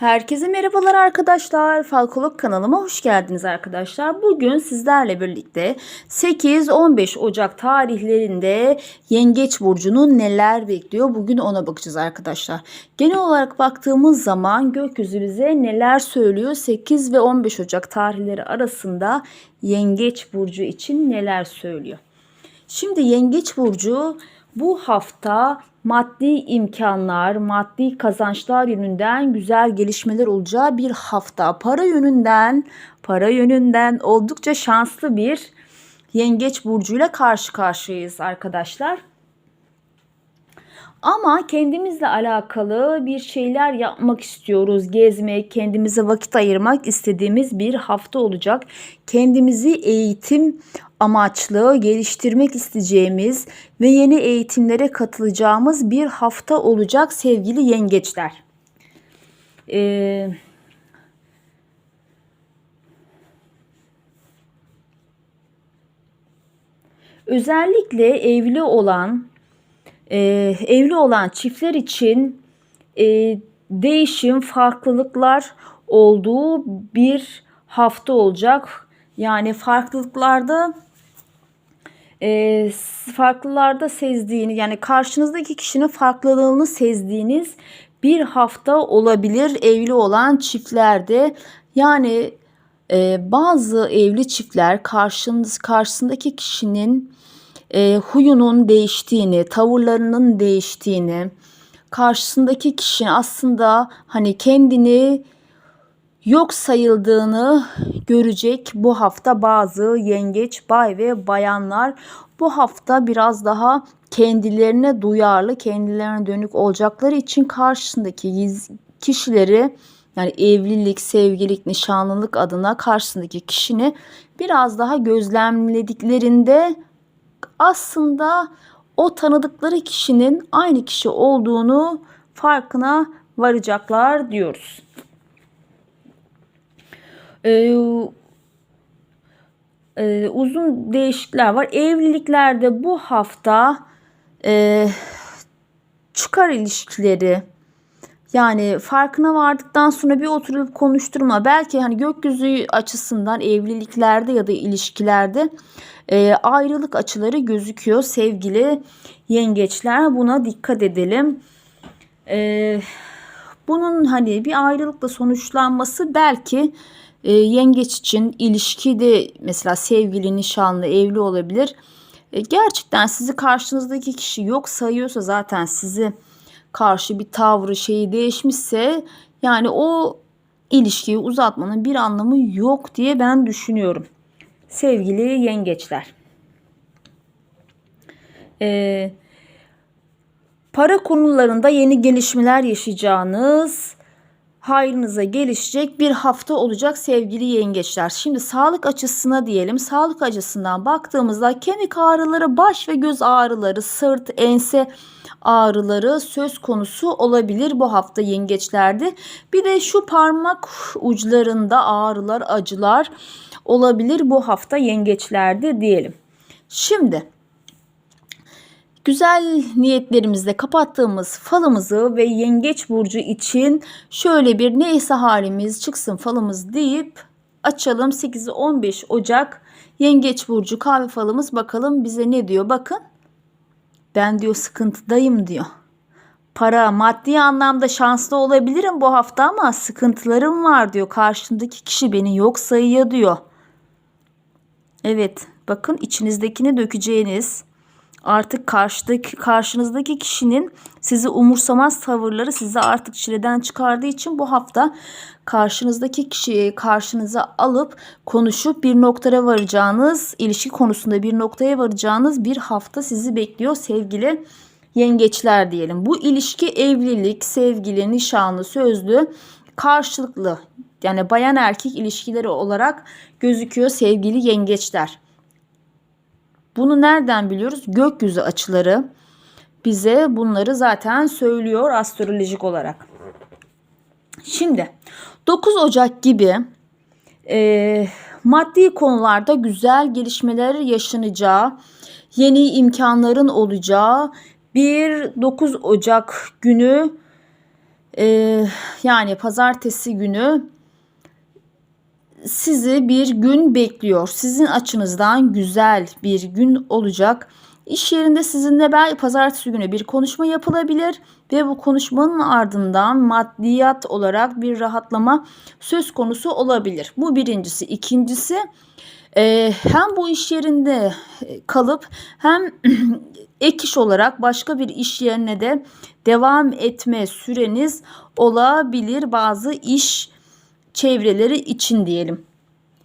Herkese merhabalar arkadaşlar. Falkolog kanalıma hoş geldiniz arkadaşlar. Bugün sizlerle birlikte 8-15 Ocak tarihlerinde Yengeç Burcu'nu neler bekliyor? Bugün ona bakacağız arkadaşlar. Genel olarak baktığımız zaman gökyüzü bize neler söylüyor? 8 ve 15 Ocak tarihleri arasında Yengeç Burcu için neler söylüyor? Şimdi Yengeç Burcu bu hafta maddi imkanlar, maddi kazançlar yönünden güzel gelişmeler olacağı bir hafta. Para yönünden, para yönünden oldukça şanslı bir Yengeç burcuyla karşı karşıyayız arkadaşlar. Ama kendimizle alakalı bir şeyler yapmak istiyoruz. Gezmek, kendimize vakit ayırmak istediğimiz bir hafta olacak. Kendimizi eğitim amaçlı geliştirmek isteyeceğimiz ve yeni eğitimlere katılacağımız bir hafta olacak sevgili yengeçler. Ee, özellikle evli olan e, evli olan çiftler için e, değişim, farklılıklar olduğu bir hafta olacak. Yani farklılıklarda e, farklılarda sezdiğini yani karşınızdaki kişinin farklılığını sezdiğiniz bir hafta olabilir evli olan çiftlerde. Yani e, bazı evli çiftler karşınız karşısındaki kişinin e, huyunun değiştiğini, tavırlarının değiştiğini, karşısındaki kişinin aslında hani kendini yok sayıldığını görecek. Bu hafta bazı yengeç, bay ve bayanlar bu hafta biraz daha kendilerine duyarlı, kendilerine dönük olacakları için karşısındaki kişileri yani evlilik, sevgilik, nişanlılık adına karşısındaki kişini biraz daha gözlemlediklerinde aslında o tanıdıkları kişinin aynı kişi olduğunu farkına varacaklar diyoruz. Ee, e, uzun değişiklikler var. Evliliklerde bu hafta e, çıkar ilişkileri yani farkına vardıktan sonra bir oturup konuşturma. Belki hani gökyüzü açısından evliliklerde ya da ilişkilerde e, ayrılık açıları gözüküyor sevgili yengeçler. Buna dikkat edelim. E, bunun hani bir ayrılıkla sonuçlanması belki e, yengeç için ilişkide mesela sevgili, nişanlı, evli olabilir. E, gerçekten sizi karşınızdaki kişi yok sayıyorsa zaten sizi karşı bir tavrı şeyi değişmişse yani o ilişkiyi uzatmanın bir anlamı yok diye ben düşünüyorum. Sevgili yengeçler. Ee, para konularında yeni gelişmeler yaşayacağınız hayrınıza gelişecek bir hafta olacak sevgili yengeçler. Şimdi sağlık açısına diyelim. Sağlık açısından baktığımızda kemik ağrıları, baş ve göz ağrıları, sırt, ense ağrıları söz konusu olabilir bu hafta yengeçlerde. Bir de şu parmak uçlarında ağrılar, acılar olabilir bu hafta yengeçlerde diyelim. Şimdi güzel niyetlerimizle kapattığımız falımızı ve yengeç burcu için şöyle bir neyse halimiz çıksın falımız deyip açalım 8-15 Ocak yengeç burcu kahve falımız bakalım bize ne diyor bakın ben diyor sıkıntıdayım diyor. Para maddi anlamda şanslı olabilirim bu hafta ama sıkıntılarım var diyor. Karşımdaki kişi beni yok sayıyor diyor. Evet bakın içinizdekini dökeceğiniz artık karşıdaki karşınızdaki kişinin sizi umursamaz tavırları sizi artık çileden çıkardığı için bu hafta karşınızdaki kişiyi karşınıza alıp konuşup bir noktaya varacağınız ilişki konusunda bir noktaya varacağınız bir hafta sizi bekliyor sevgili yengeçler diyelim. Bu ilişki evlilik, sevgili, nişanlı, sözlü, karşılıklı yani bayan erkek ilişkileri olarak gözüküyor sevgili yengeçler. Bunu nereden biliyoruz? Gökyüzü açıları bize bunları zaten söylüyor astrolojik olarak. Şimdi 9 Ocak gibi e, maddi konularda güzel gelişmeler yaşanacağı, yeni imkanların olacağı bir 9 Ocak günü Ee, yani pazartesi günü sizi bir gün bekliyor. Sizin açınızdan güzel bir gün olacak. İş yerinde sizinle belki pazartesi günü bir konuşma yapılabilir ve bu konuşmanın ardından maddiyat olarak bir rahatlama söz konusu olabilir. Bu birincisi. İkincisi e, hem bu iş yerinde kalıp hem ek iş olarak başka bir iş yerine de devam etme süreniz olabilir bazı iş çevreleri için diyelim.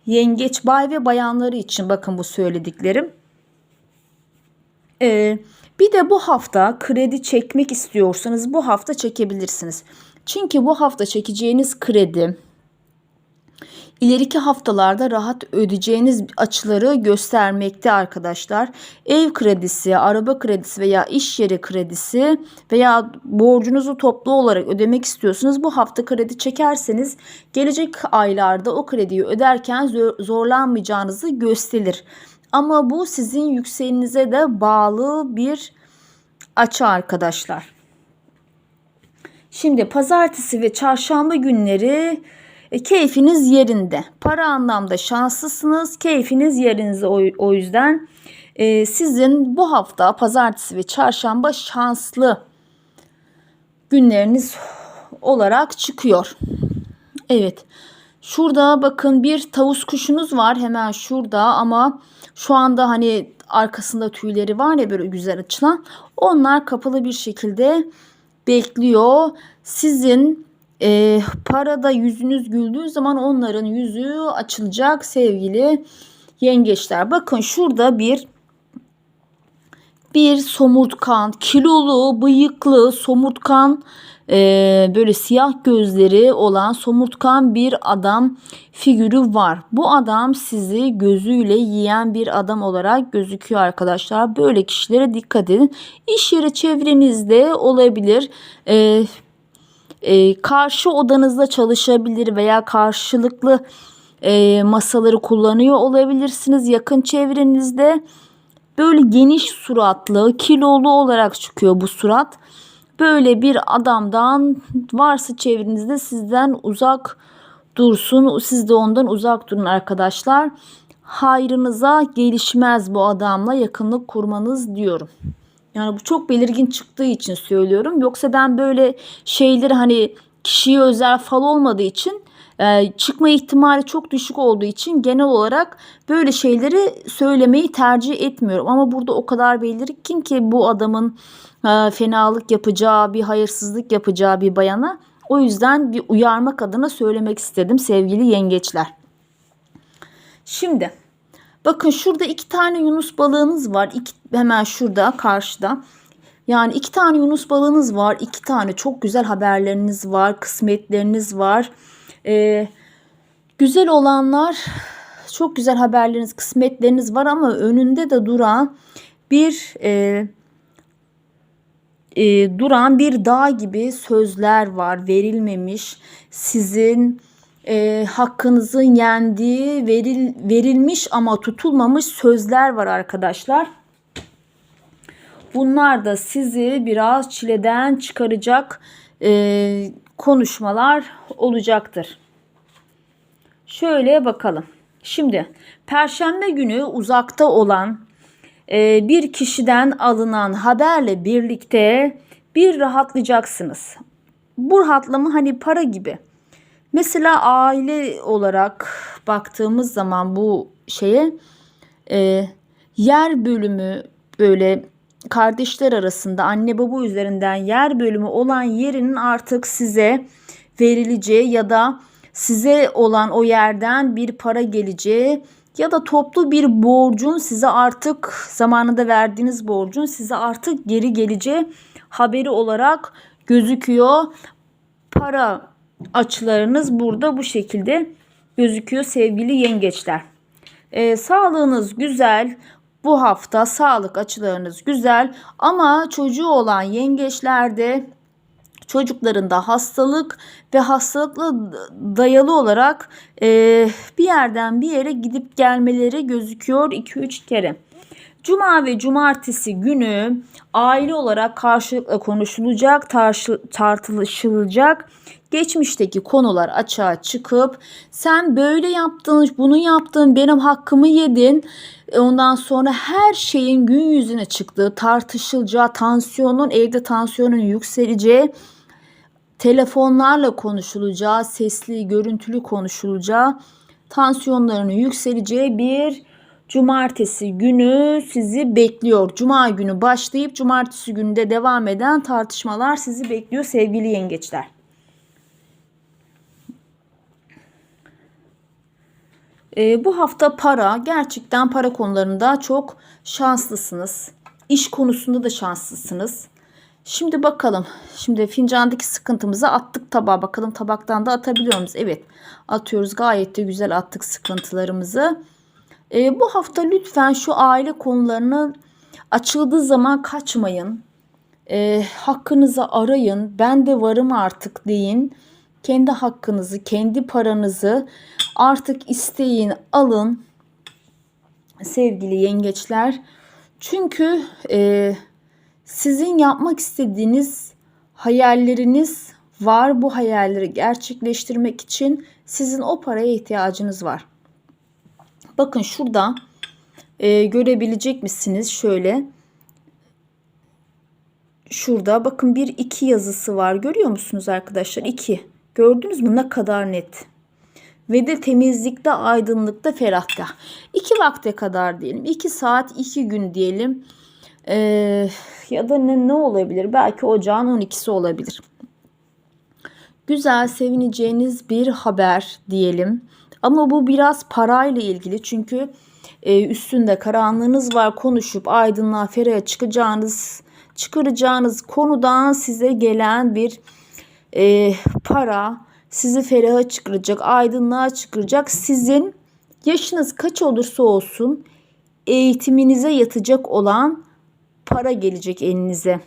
Yengeç bay ve bayanları için bakın bu söylediklerim. Ee, bir de bu hafta kredi çekmek istiyorsanız bu hafta çekebilirsiniz. Çünkü bu hafta çekeceğiniz kredi ileriki haftalarda rahat ödeyeceğiniz açıları göstermekte arkadaşlar. Ev kredisi, araba kredisi veya iş yeri kredisi veya borcunuzu toplu olarak ödemek istiyorsunuz. Bu hafta kredi çekerseniz gelecek aylarda o krediyi öderken zorlanmayacağınızı gösterir. Ama bu sizin yükselinize de bağlı bir açı arkadaşlar. Şimdi pazartesi ve çarşamba günleri e, keyfiniz yerinde. Para anlamda şanslısınız. Keyfiniz yerinizde o, o yüzden e, sizin bu hafta pazartesi ve çarşamba şanslı günleriniz olarak çıkıyor. Evet. Şurada bakın bir tavus kuşunuz var hemen şurada ama şu anda hani arkasında tüyleri var ya böyle güzel açılan. Onlar kapalı bir şekilde bekliyor. Sizin e, parada yüzünüz güldüğü zaman onların yüzü açılacak sevgili yengeçler. Bakın şurada bir bir somurtkan, kilolu, bıyıklı, somurtkan, e, böyle siyah gözleri olan somurtkan bir adam figürü var. Bu adam sizi gözüyle yiyen bir adam olarak gözüküyor arkadaşlar. Böyle kişilere dikkat edin. İş yeri çevrenizde olabilir. E, e, karşı odanızda çalışabilir veya karşılıklı e, masaları kullanıyor olabilirsiniz. Yakın çevrenizde böyle geniş suratlı, kilolu olarak çıkıyor bu surat. Böyle bir adamdan varsa çevrenizde sizden uzak dursun. Siz de ondan uzak durun arkadaşlar. Hayrınıza gelişmez bu adamla yakınlık kurmanız diyorum. Yani bu çok belirgin çıktığı için söylüyorum. Yoksa ben böyle şeyleri hani kişiye özel fal olmadığı için e, çıkma ihtimali çok düşük olduğu için genel olarak böyle şeyleri söylemeyi tercih etmiyorum. Ama burada o kadar belirgin ki bu adamın e, fenalık yapacağı, bir hayırsızlık yapacağı bir bayana. O yüzden bir uyarmak adına söylemek istedim sevgili yengeçler. Şimdi bakın şurada iki tane yunus balığınız var. İki, hemen şurada karşıda. Yani iki tane yunus balığınız var. iki tane çok güzel haberleriniz var. Kısmetleriniz var. Ee, güzel olanlar çok güzel haberleriniz, kısmetleriniz var ama önünde de duran bir e, e, duran bir dağ gibi sözler var verilmemiş sizin e, hakkınızın yendiği veril, verilmiş ama tutulmamış sözler var arkadaşlar. Bunlar da sizi biraz çileden çıkaracak e, konuşmalar olacaktır. Şöyle bakalım. Şimdi perşembe günü uzakta olan e, bir kişiden alınan haberle birlikte bir rahatlayacaksınız. Bu rahatlama hani para gibi. Mesela aile olarak baktığımız zaman bu şeye e, yer bölümü böyle kardeşler arasında anne baba üzerinden yer bölümü olan yerinin artık size verileceği ya da size olan o yerden bir para geleceği ya da toplu bir borcun size artık zamanında verdiğiniz borcun size artık geri geleceği haberi olarak gözüküyor. Para açılarınız burada bu şekilde gözüküyor sevgili yengeçler. Ee, sağlığınız güzel. Bu hafta sağlık açılarınız güzel ama çocuğu olan yengeçlerde çocuklarında hastalık ve hastalıkla dayalı olarak e, bir yerden bir yere gidip gelmeleri gözüküyor 2-3 kere. Cuma ve cumartesi günü aile olarak karşılıklı konuşulacak, tartışılacak. Geçmişteki konular açığa çıkıp sen böyle yaptın, bunu yaptın, benim hakkımı yedin. E, Ondan sonra her şeyin gün yüzüne çıktığı, tartışılacağı, tansiyonun, evde tansiyonun yükseleceği, telefonlarla konuşulacağı, sesli, görüntülü konuşulacağı, tansiyonlarının yükseleceği bir cumartesi günü sizi bekliyor. Cuma günü başlayıp cumartesi günü de devam eden tartışmalar sizi bekliyor sevgili yengeçler. Ee, bu hafta para gerçekten para konularında çok şanslısınız. İş konusunda da şanslısınız. Şimdi bakalım. Şimdi fincandaki sıkıntımızı attık tabağa. Bakalım tabaktan da atabiliyor muyuz? Evet. Atıyoruz. Gayet de güzel attık sıkıntılarımızı. Ee, bu hafta lütfen şu aile konularını açıldığı zaman kaçmayın. Ee, hakkınızı arayın. Ben de varım artık deyin. Kendi hakkınızı, kendi paranızı artık isteyin, alın. Sevgili yengeçler. Çünkü e, sizin yapmak istediğiniz hayalleriniz var. Bu hayalleri gerçekleştirmek için sizin o paraya ihtiyacınız var. Bakın şurada e, görebilecek misiniz? Şöyle. Şurada bakın bir iki yazısı var. Görüyor musunuz arkadaşlar? İki. Gördünüz mü ne kadar net? Ve de temizlikte, aydınlıkta, ferahta. İki vakte kadar diyelim. iki saat, iki gün diyelim. Ee, ya da ne, ne olabilir? Belki ocağın 12'si olabilir. Güzel, sevineceğiniz bir haber diyelim. Ama bu biraz parayla ilgili çünkü e, üstünde karanlığınız var. Konuşup aydınlığa, feraha çıkacağınız, çıkaracağınız konudan size gelen bir e, para sizi feraha çıkaracak, aydınlığa çıkaracak. Sizin yaşınız kaç olursa olsun eğitiminize yatacak olan para gelecek elinize.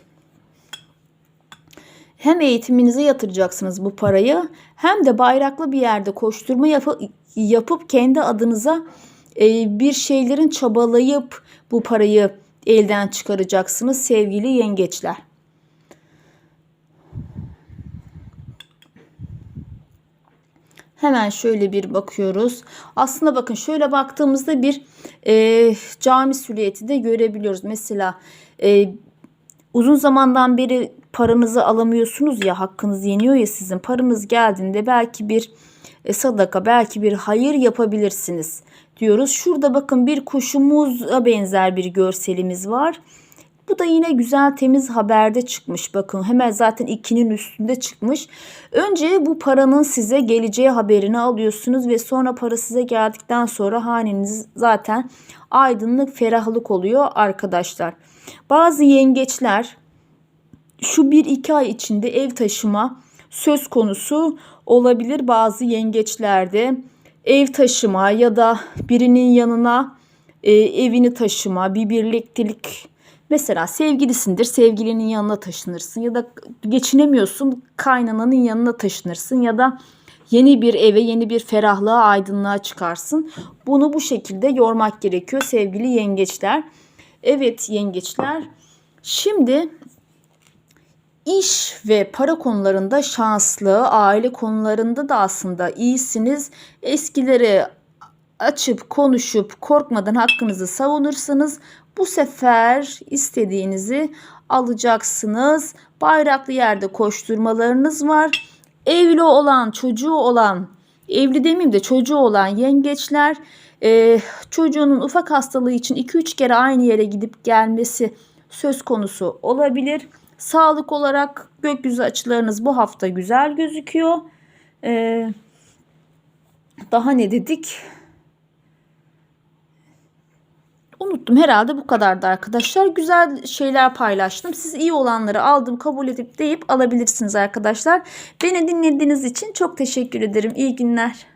Hem eğitiminize yatıracaksınız bu parayı hem de bayraklı bir yerde koşturma yapı, yapıp kendi adınıza e, bir şeylerin çabalayıp bu parayı elden çıkaracaksınız sevgili yengeçler. Hemen şöyle bir bakıyoruz. Aslında bakın şöyle baktığımızda bir e, cami silüeti de görebiliyoruz. Mesela e, uzun zamandan beri paranızı alamıyorsunuz ya hakkınız yeniyor ya sizin paranız geldiğinde belki bir e, sadaka belki bir hayır yapabilirsiniz diyoruz. Şurada bakın bir kuşumuza benzer bir görselimiz var. Bu da yine güzel temiz haberde çıkmış. Bakın hemen zaten ikinin üstünde çıkmış. Önce bu paranın size geleceği haberini alıyorsunuz ve sonra para size geldikten sonra haneniz zaten aydınlık, ferahlık oluyor arkadaşlar. Bazı yengeçler şu bir iki ay içinde ev taşıma söz konusu olabilir bazı yengeçlerde. Ev taşıma ya da birinin yanına e, evini taşıma, bir birliktelik Mesela sevgilisindir, sevgilinin yanına taşınırsın ya da geçinemiyorsun, kaynananın yanına taşınırsın ya da yeni bir eve, yeni bir ferahlığa, aydınlığa çıkarsın. Bunu bu şekilde yormak gerekiyor sevgili yengeçler. Evet yengeçler. Şimdi iş ve para konularında şanslı, aile konularında da aslında iyisiniz. Eskileri açıp konuşup korkmadan hakkınızı savunursanız bu sefer istediğinizi alacaksınız. Bayraklı yerde koşturmalarınız var. Evli olan, çocuğu olan, evli demeyeyim de çocuğu olan yengeçler e, çocuğunun ufak hastalığı için 2-3 kere aynı yere gidip gelmesi söz konusu olabilir. Sağlık olarak gökyüzü açılarınız bu hafta güzel gözüküyor. Ee, daha ne dedik? Unuttum herhalde bu kadardı arkadaşlar. Güzel şeyler paylaştım. Siz iyi olanları aldım kabul edip deyip alabilirsiniz arkadaşlar. Beni dinlediğiniz için çok teşekkür ederim. İyi günler.